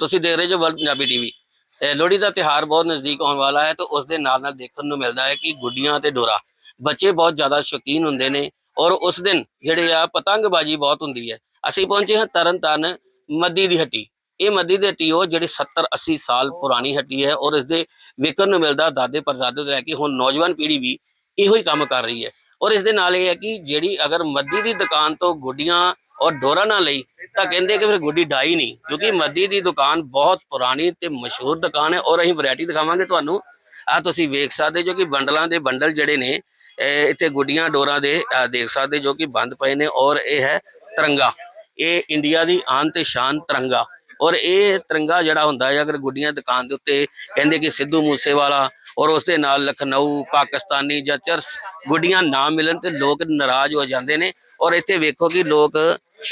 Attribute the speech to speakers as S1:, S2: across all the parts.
S1: ਤੁਸੀਂ ਦੇਖ ਰਹੇ ਜੋ ਵਰਲਡ ਪੰਜਾਬੀ ਟੀਵੀ। ਲੋਹੜੀ ਦਾ ਤਿਹਾਰ ਬਹੁਤ ਨਜ਼ਦੀਕ ਆਉਣ ਵਾਲਾ ਹੈ ਤਾਂ ਉਸ ਦੇ ਨਾਲ ਨਾਲ ਦੇਖਣ ਨੂੰ ਮਿਲਦਾ ਹੈ ਕਿ ਗੁੱਡੀਆਂ ਤੇ ਡੋਰਾ, ਬੱਚੇ ਬਹੁਤ ਜ਼ਿਆਦਾ ਸ਼ੌਕੀਨ ਹੁੰਦੇ ਨੇ ਔਰ ਉਸ ਦਿਨ ਜਿਹੜੇ ਆ ਪਤੰਗਬਾਜ਼ੀ ਬਹੁਤ ਹੁੰਦੀ ਹੈ। ਅਸੀਂ ਪਹੁੰਚੇ ਹਾਂ ਤਰਨਤਾਰਨ ਮੱਦੀ ਦੀ ਹੱਟੀ। ਇਹ ਮੱਦੀ ਦੀ ਹੱਟੀ ਉਹ ਜਿਹੜੀ 70 80 ਸਾਲ ਪੁਰਾਣੀ ਹੱਟੀ ਹੈ ਔਰ ਇਸ ਦੇ ਵੇਖਣ ਨੂੰ ਮਿਲਦਾ ਦਾਦੇ ਪਰਦਾਦੇ ਤੋਂ ਲੈ ਕੇ ਹੁਣ ਨੌਜਵਾਨ ਪੀੜ੍ਹੀ ਵੀ ਇਹੋ ਹੀ ਕੰਮ ਕਰ ਰਹੀ ਹੈ। ਔਰ ਇਸ ਦੇ ਨਾਲ ਇਹ ਹੈ ਕਿ ਜਿਹੜੀ ਅਗਰ ਮੱਦੀ ਦੀ ਦੁਕਾਨ ਤੋਂ ਗੁੱਡੀਆਂ ਔਰ ਡੋਰਾ ਨਾ ਲਈ ਤਾਂ ਕਹਿੰਦੇ ਕਿ ਫਿਰ ਗੁੱਡੀ ਡਾਈ ਨਹੀਂ, ਕਿਉਂਕਿ ਮੱਦੀ ਦੀ ਦੁਕਾਨ ਬਹੁਤ ਪੁਰਾਣੀ ਤੇ ਮਸ਼ਹੂਰ ਦੁਕਾਨ ਹੈ ਔਰ ਅਸੀਂ ਵੈਰਾਈਟੀ ਦਿਖਾਵਾਂਗੇ ਤੁਹਾਨੂੰ। ਆ ਤੁਸੀਂ ਵੇਖ ਸਕਦੇ ਜੋ ਕਿ ਬੰਡਲਾਂ ਦੇ ਬੰਡਲ ਜਿਹੜੇ ਨੇ ਇੱਥੇ ਗੁੱਡੀਆਂ ਡੋਰਾਂ ਦੇ ਦੇਖ ਸਕਦੇ ਜੋ ਕਿ ਬੰਦ ਪਏ ਨੇ ਔਰ ਇਹ ਹੈ ਤਿਰੰਗਾ। ਇਹ ਇੰਡੀਆ ਦੀ ਆਨ ਤੇ ਸ਼ਾਨ ਤਿਰੰਗਾ। ਔਰ ਇਹ ਤਿਰੰਗਾ ਜਿਹੜਾ ਹੁੰਦਾ ਹੈ ਅਗਰ ਗੁੱਡੀਆਂ ਦੁਕਾਨ ਦੇ ਉੱਤੇ ਕਹਿੰਦੇ ਕਿ ਸਿੱਧੂ ਮੂਸੇਵਾਲਾ ਔਰ ਉਸ ਦੇ ਨਾਲ ਲਖਨਊ ਪਾਕਿਸਤਾਨੀ ਜਾਂ ਚਰਸ ਗੁੱਡੀਆਂ ਨਾ ਮਿਲਣ ਤੇ ਲੋਕ ਨਾਰਾਜ਼ ਹੋ ਜਾਂਦੇ ਨੇ ਔਰ ਇੱਥੇ ਵੇਖੋ ਕਿ ਲੋਕ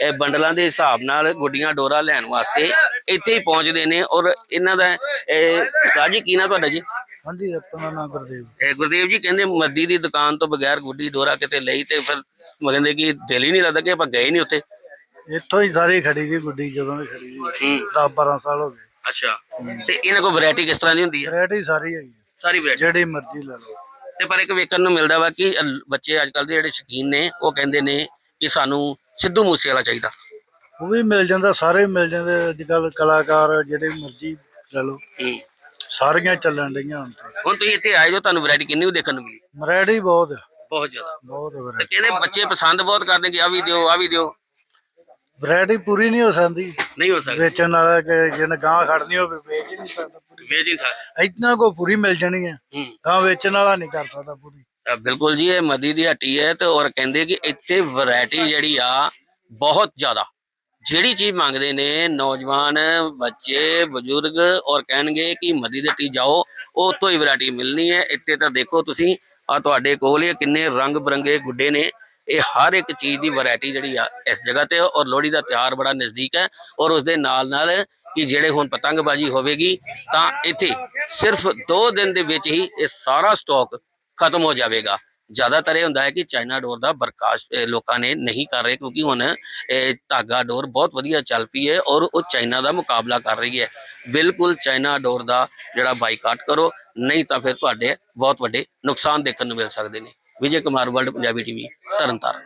S1: ਇਹ ਬੰਡਲਾਂ ਦੇ ਹਿਸਾਬ ਨਾਲ ਗੁੱਡੀਆਂ ਡੋਰਾ ਲੈਣ ਵਾਸਤੇ ਇੱਥੇ ਹੀ ਪਹੁੰਚਦੇ ਨੇ ਔਰ ਇਹਨਾਂ ਦਾ ਇਹ ਸਾਜੀ ਕੀ ਨਾ ਤੁਹਾਡਾ ਜੀ?
S2: ਹਾਂਜੀ ਆਪਣਾ ਨਾਮ ਗੁਰਦੇਵ।
S1: ਇਹ ਗੁਰਦੇਵ ਜੀ ਕਹਿੰਦੇ ਮੱਦੀ ਦੀ ਦੁਕਾਨ ਤੋਂ ਬਗੈਰ ਗੁੱਡੀ ਡੋਰਾ ਕਿਤੇ ਲਈ ਤੇ ਫਿਰ ਕਹਿੰਦੇ ਕਿ ਦਿਲ ਹੀ ਨਹੀਂ ਲੱਗਦਾ ਕਿ ਆਪਾਂ ਗਏ ਨਹੀਂ ਉੱਥੇ।
S2: ਇੱਥੋਂ ਹੀ ਸਾਰੀ ਖੜੀ ਸੀ ਗੁੱਡੀ ਜਦੋਂ ਵੀ ਖੜੀ ਸੀ।
S1: ਹੂੰ।
S2: 10 12 ਸਾਲ ਹੋ ਗਏ।
S1: ਅੱਛਾ। ਤੇ ਇਹਨਾਂ ਕੋਲ ਵੈਰਾਈਟੀ ਕਿਸ ਤਰ੍ਹਾਂ ਦੀ ਹੁੰਦੀ ਹੈ
S2: ਵੈਰਾਈਟੀ ਸਾਰੀ ਹੈਗੀ ਹੈ।
S1: ਸਾਰੀ ਵੈਰਾਈਟੀ
S2: ਜਿਹੜੀ ਮਰਜ਼ੀ ਲੈ ਲਓ।
S1: ਤੇ ਪਰ ਇੱਕ ਵੇਖਣ ਨੂੰ ਮਿਲਦਾ ਵਾ ਕਿ ਅਲ- ਬੱਚੇ ਅੱਜ ਕੱਲ ਦੇ ਜਿਹੜੇ ਸ਼ੌਕੀਨ ਨੇ ਉਹ ਕਹਿੰਦੇ ਨੇ ਕਿ ਸਾਨੂੰ ਸਿੱਧੂ ਮੂਸੇ ਵਾਲਾ ਚਾਹੀਦਾ।
S2: ਉਹ ਵੀ ਮਿਲ ਜਾਂਦਾ ਸਾਰੇ ਮਿਲ ਜਾਂਦੇ ਅੱਜ ਕੱਲ ਕਲਾਕਾਰ ਜਿਹੜੇ ਮਰਜ਼ੀ ਲੈ ਲਓ।
S1: ਹੂੰ।
S2: ਸਾਰੀਆਂ ਚੱਲਣ ਡਈਆਂ ਹੁਣ ਤੇ।
S1: ਹੁਣ ਤੁਸੀਂ ਇੱਥੇ ਆਏ ਜੋ ਤੁਹਾਨੂੰ ਵੈਰਾਈਟੀ ਕਿੰਨੀ ਕੁ ਦੇਖਣ ਨੂੰ ਮਿਲੀ?
S2: ਵੈਰਾਈਟੀ ਬਹੁਤ ਹੈ,
S1: ਬਹੁਤ ਜ਼ਿਆਦਾ।
S2: ਬਹੁਤ
S1: ਤੇ
S2: ਵੈਰਾਈਟੀ
S1: ਕਹਿੰਦੇ ਬੱਚੇ ਪਸੰਦ ਬਹੁਤ ਕਰਦੇ ਕਿ ਆ ਵੀ ਦਿਓ ਆ ਵੀ ਦਿਓ
S2: ਵੈਰਾਈਟੀ ਪੂਰੀ ਨਹੀਂ ਹੋ ਸਕਦੀ।
S1: ਨਹੀਂ ਹੋ ਸਕਦਾ।
S2: ਵੇਚਣ ਵਾਲਾ ਕਿ ਜਿਹਨੇ ਗਾਂ ਖੜਨੀ ਹੋਵੇ ਵੇਚ ਹੀ ਨਹੀਂ ਸਕਦਾ ਪੂਰੀ।
S1: ਵੇਜ ਨਹੀਂ ਥਾ
S2: ਇਤਨਾ ਕੋ ਪੂਰੀ ਮਿਲ ਜਾਣੀ ਹੈ। ਗਾਂ ਵੇਚਣ ਵਾਲਾ ਨਹੀਂ ਕਰ ਸਕਦਾ ਪੂਰੀ।
S1: ਬਿਲਕੁਲ ਜੀ ਇਹ ਮਦੀ ਦੀ ਹੱਟੀ ਹੈ ਤੇ ਔਰ ਕਹਿੰਦੇ ਕਿ ਇੱਥੇ ਵੈਰਾਈਟੀ ਜਿਹੜੀ ਆ ਬਹੁਤ ਜ਼ਿਆਦਾ। ਜਿਹੜੀ ਚੀਜ਼ ਮੰਗਦੇ ਨੇ ਨੌਜਵਾਨ ਬੱਚੇ ਬਜ਼ੁਰਗ ਔਰ ਕਹਿਣਗੇ ਕਿ ਮਦੀ ਦੀ ਹੱਟੀ ਜਾਓ ਉੱਥੋਂ ਹੀ ਵੈਰਾਈਟੀ ਮਿਲਣੀ ਹੈ। ਇੱਥੇ ਤਾਂ ਦੇਖੋ ਤੁਸੀਂ ਆ ਤੁਹਾਡੇ ਕੋਲ ਇਹ ਕਿੰਨੇ ਰੰਗ ਬਰੰਗੇ ਗੁੱਡੇ ਨੇ। ਇਹ ਹਰ ਇੱਕ ਚੀਜ਼ ਦੀ ਵੈਰਾਈਟੀ ਜਿਹੜੀ ਆ ਇਸ ਜਗ੍ਹਾ ਤੇ ਔਰ ਲੋਹੜੀ ਦਾ ਤਿਉਹਾਰ ਬੜਾ ਨਜ਼ਦੀਕ ਹੈ ਔਰ ਉਸ ਦੇ ਨਾਲ ਨਾਲ ਕਿ ਜਿਹੜੇ ਹੁਣ ਪਤੰਗਬਾਜ਼ੀ ਹੋਵੇਗੀ ਤਾਂ ਇੱਥੇ ਸਿਰਫ 2 ਦਿਨ ਦੇ ਵਿੱਚ ਹੀ ਇਹ ਸਾਰਾ ਸਟਾਕ ਖਤਮ ਹੋ ਜਾਵੇਗਾ। ਜ਼ਿਆਦਾਤਰ ਇਹ ਹੁੰਦਾ ਹੈ ਕਿ ਚਾਈਨਾ ਡੋਰ ਦਾ ਬਰਕਾਸ਼ ਲੋਕਾਂ ਨੇ ਨਹੀਂ ਕਰ ਰਹੇ ਕਿਉਂਕਿ ਹੁਣ ਇਹ ਧਾਗਾ ਡੋਰ ਬਹੁਤ ਵਧੀਆ ਚੱਲ ਪਈ ਹੈ ਔਰ ਉਹ ਚਾਈਨਾ ਦਾ ਮੁਕਾਬਲਾ ਕਰ ਰਹੀ ਹੈ। ਬਿਲਕੁਲ ਚਾਈਨਾ ਡੋਰ ਦਾ ਜਿਹੜਾ ਬਾਈਕਾਟ ਕਰੋ, ਨਹੀਂ ਤਾਂ ਫਿਰ ਤੁਹਾਡੇ ਬਹੁਤ ਵੱਡੇ ਨੁਕਸਾਨ ਦੇਖਣ ਨੂੰ ਮਿਲ ਸਕਦੇ ਨੇ। Vijay Kumar World Punjabi TV Tarn Taran.